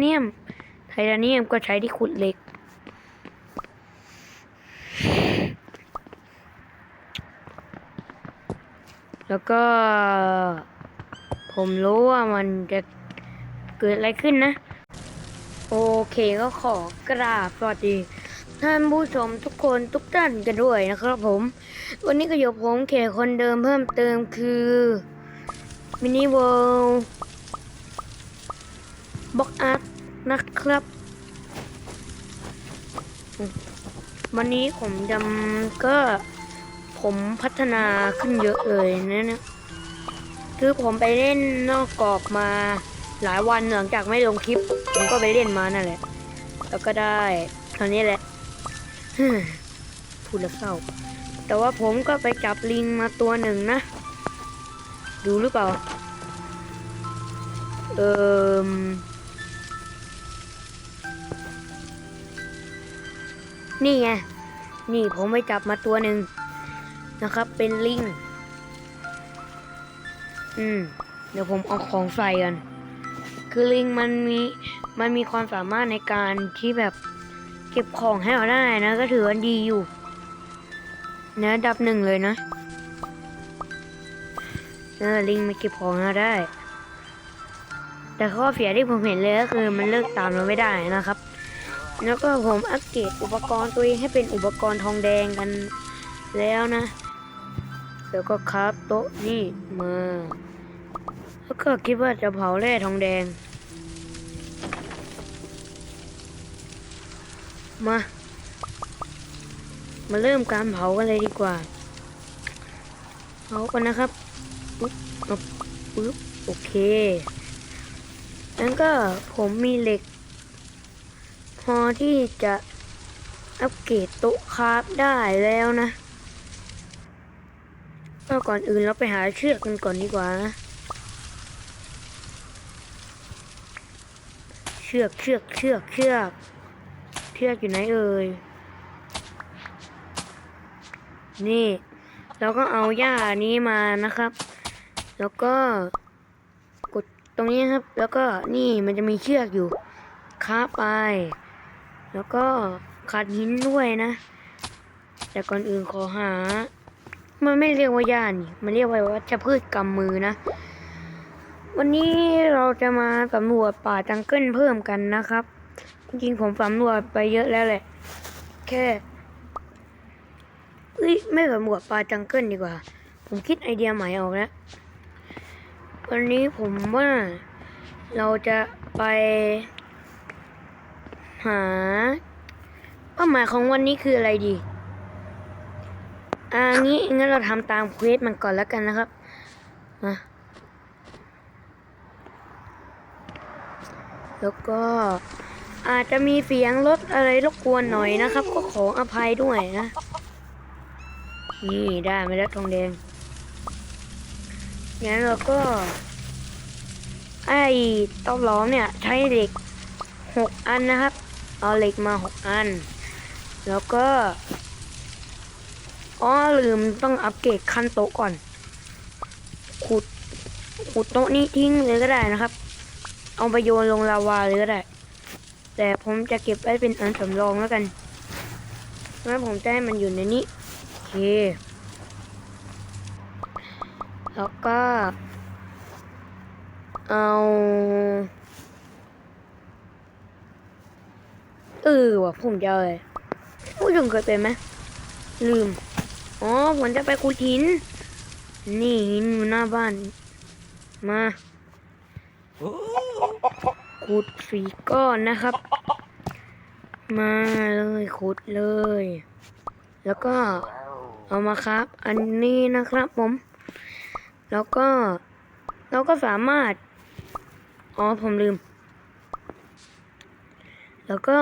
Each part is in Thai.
เนียมไทเทเนียมก็ใช้ที่ขุดเหล็ก แล้วก็ ผมรู้ว่ามันจะเกิดอะไรขึ้นนะ โอเคก็ขอกราบสวัสดี ท่านผู้ชมทุกคนทุกท่านกันด้วยนะครับผม วันนี้ก็อยู่ผมแขคนเดิมเพิ่มเติมคือมินิเวิลด์บ็อกอาร์ต นะครับ วันนี้ผมจำก็ผมพัฒนาขึ้นเยอะเลยนะเนี่ยคือผมไปเล่นนอกกรอบมาหลายวันหลังจากไม่ลงคลิป ผมก็ไปเล่นมานั่นแหละ แล้วก็ได้ตอนนี้แหละพูดแล้วเศร้า แต่ว่าผมก็ไปจับลิงมาตัวหนึ่งนะ ดูหรือเปล่า เอ่ม นี่ไง นี่ผมไปจับมาตัวหนึ่งนะครับ เป็นลิง อืม เดี๋ยวผมเอาของใส่กัน คือลิงมันมี มันมีความสามารถในการที่แบบเก็บของให้เราได้นะ ก็ถือว่าดีอยู่นะดับหนึ่งเลยนะเออลิงมันเก็บของเราได้ แต่ข้อเสียที่ผมเห็นเลยก็คือมันเลิกตามเราไม่ได้นะครับ แล้วก็ผมอัปเกรดอุปกรณ์ตัวเองให้เป็นอุปกรณ์ทองแดงกันแล้วนะ แล้วก็ครับโต๊ะนี่มาแล้วก็คิดว่าจะเผาแร่ทองแดง มา มาเริ่มการเผากันเลยดีกว่า เผากันนะครับปึ๊บปึ๊บปึ๊บโอเค แล้วก็ผมมีเหล็ก พอที่จะอัปเกรดโต๊ะคราฟได้แล้วนะ ก็ก่อนอื่นเราไปหาเชือกกันก่อนดีกว่านะ เชือกเชือกเชือกเชือกเชือกอยู่ไหนเอ่ย นี่เราก็เอาหญ้านี้มานะครับ แล้วก็กดตรงนี้ครับ แล้วก็นี่มันจะมีเชือกอยู่คาไป แล้วก็ขาดหินด้วยนะ แต่ก่อนอื่นขอหา มันไม่เรียกว่าหญ้านี่ มันเรียกว่าวัชพืชกำมือนะ วันนี้เราจะมาสำรวจป่าจังเกิลเพิ่มกันนะครับ จริงๆผมสำรวจไปเยอะแล้วแหละ แค่เอ้ยไม่สำรวจป่าจังเกิลดีกว่า ผมคิดไอเดียใหม่ออกแล้ว วันนี้ผมว่าเราจะไป หา เป้าหมายของวันนี้คืออะไรดี อ่างี้งั้นเราทำตามเควสมันก่อนแล้วกันนะครับมาแล้วก็อาจจะมีเสียงรถอะไรรบกวนหน่อยนะครับ ก็ขออภัยด้วยนะ นี่ได้มาแล้วทองแดงงั้นเราก็ ไอ้ต้าล้อมเนี่ย ใช้เหล็กหกอันนะครับ เอาเหล็กมาหกอัน แล้วก็อ๋อลืมต้องอัปเกรดขั้นโต๊ะก่อน ขุด ขุดโต๊ะนี้ทิ้งเลยก็ได้นะครับ เอาไปโยนลงลาวาเลยก็ได้ แต่ผมจะเก็บไว้เป็นอันสำรองแล้วกันงั้นผมจะให้มันอยู่ในนี้ โอเค แล้วก็ เอา เออว่ะผมจะเลยผู้ชมเคยเป็นไหมลืม อ๋อผมจะไปขุดหิน นี่หินอยู่หน้าบ้าน มาขุดสีก้อนนะครับ มาเลยขุดเลย แล้วก็เอามาครับ อันนี้นะครับผม แล้วก็เราก็สามารถ อ๋อผมลืม แล้วก็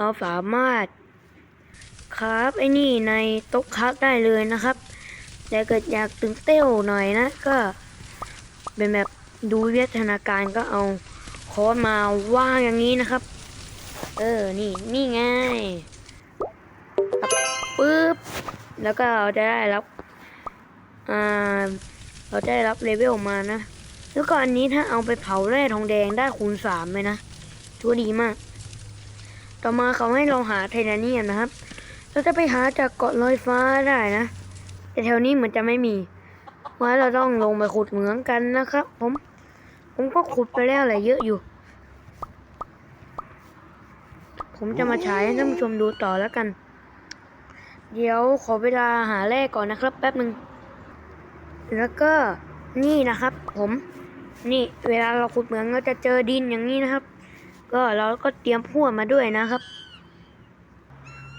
เราสามารถคราฟไอ้นี่ในโต๊ะคราฟได้เลยนะครับแต่เกิดอยากตึงเต้วหน่อยนะก็ เป็นแบบดูวิทนาการก็เอาคอร์สมาว่างอย่างนี้นะครับ เออนี่นี่ไงปึ๊บแล้วก็เราจะได้รับอ่าเราจะได้รับเลเวลมานะ แล้วก็อันนี้ถ้าเอาไปเผาแร่ทองแดงได้คูณสามเลยนะถือว่าดีมาก ต่อมาเขาให้เราหาไทเทเนียมนะครับ เราจะไปหาจากเกาะลอยฟ้าได้นะ แต่แถวนี้เหมือนจะไม่มีเพราเราต้องลงไปขุดเหมืองกันนะครับ ผม ผมก็ขุดไปแล้วหละเยอะอยู่ ผมจะมาฉายให้ท่านผู้ชมดูต่อแล้วกัน เดี๋ยวขอเวลาหาแร่ก่อนนะครับ แป๊บหนึ่งแล้วก็นี่นะครับ ผม นี่เวลาเราขุดเหมืองเราจะเจอดินอย่างนี้นะครับ ก็เราก็เตรียมพั่วมาด้วยนะครับ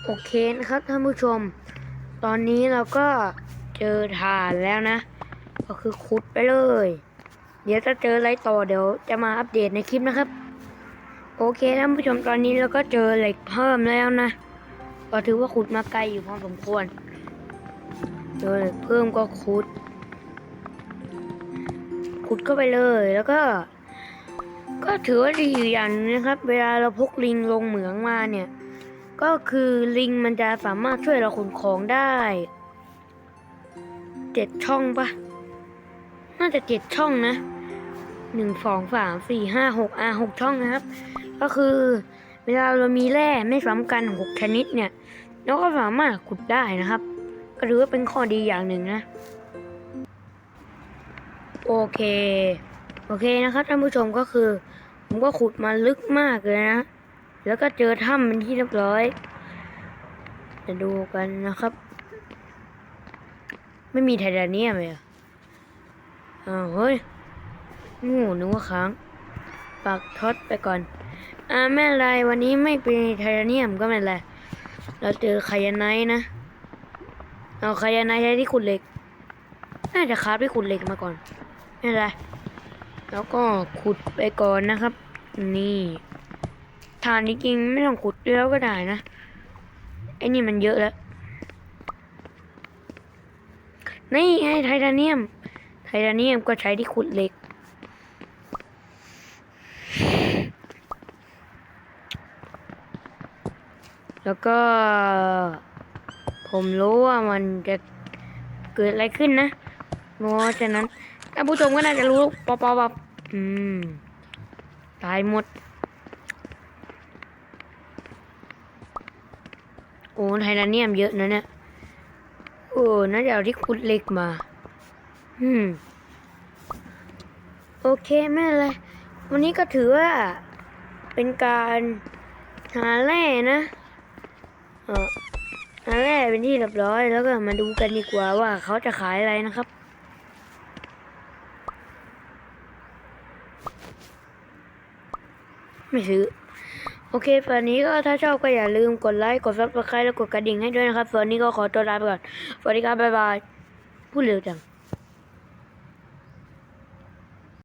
โอเคนะครับท่านผู้ชม ตอนนี้เราก็เจอฐานแล้วนะ ก็คือขุดไปเลย เดี๋ยวจะเจออะไรต่อเดี๋ยวจะมาอัปเดตในคลิปนะครับ โอเคท่านผู้ชมตอนนี้เราก็เจอเหล็กเพิ่มแล้วนะ ก็ถือว่าขุดมาไกลอยู่พอสมควรเจอเหล็กเพิ่มก็ขุดขุดเข้าไปเลยแล้วก็ ก็ถือว่าดีอยู่อย่างหนึงนะครับ เวลาเราพกลิงลงเหมืองมาเนี่ย ก็คือลิงมันจะสามารถช่วยเราขนของได้เจ็ดช่องปะน่าจะเจ็ดช่องนะหนึ่งสองสามสี่ห้าหกอะหกช่องนะครับ ก็คือเวลาเรามีแร่ไม่ซ้ำกันหกชนิดเนี่ยเราก็สามารถขุดได้นะครับ ก็ถือว่าเป็นข้อดีอย่างหนึ่งนะ โอเค โอเคนะครับท่านผู้ชมก็คือ ผมก็ขุดมาลึกมากเลยนะ แล้วก็เจอถ้ำเป็นที่เรียบร้อยจะดูกันนะครับ ไม่มีไทเทเนียมเลยอ้าวเฮ้ยงูนึกว่าค้างปักท็อตไปก่อน อ่าไม่ไรวันนี้ไม่เป็นไทเทเนียมก็ไม่ไรเราเจอไคยาไนนะเอาไคยาไนท์ใช้ที่ขุดเหล็กน่าจะคราฟที่ขุดเหล็กมาก่อนไม่ไร แล้วก็ขุดไปก่อนนะครับ นี่ฐานจริงๆไม่ต้องขุดแล้วก็ได้นะไอ้นี่มันเยอะแล้ว นี่ไงไทเทเนียม ไทเทเนียมก็ใช้ที่ขุดเหล็ก แล้วก็ ผมรู้ว่ามันจะเกิดอะไรขึ้นนะ เพราะฉะนั้น ท่านผู้ชมก็น่าจะรู้ปอปอปอืม ตายหมด โอ้ไทเทเนียมเยอะนะเนี่ย โอ้ น่าจะเอาที่ขุดเล็กมา อืม โอเค ไม่เป็นไร วันนี้ก็ถือว่า เป็นการหาแร่นะเออหาแร่เป็นที่เรียบร้อย แล้วก็มาดูกันดีกว่าว่าเขาจะขายอะไรนะครับ ไม่ซื้อ โอเคตอนนี้ก็ถ้าชอบก็อย่าลืมกดไลค์กดซับสไครต์แล้วกดกระดิ่งให้ด้วยนะครับส่วนนี้ก็ขอตัวลาไปก่อนสวัสดีครับบ๊ายบายพูดเร็วจัง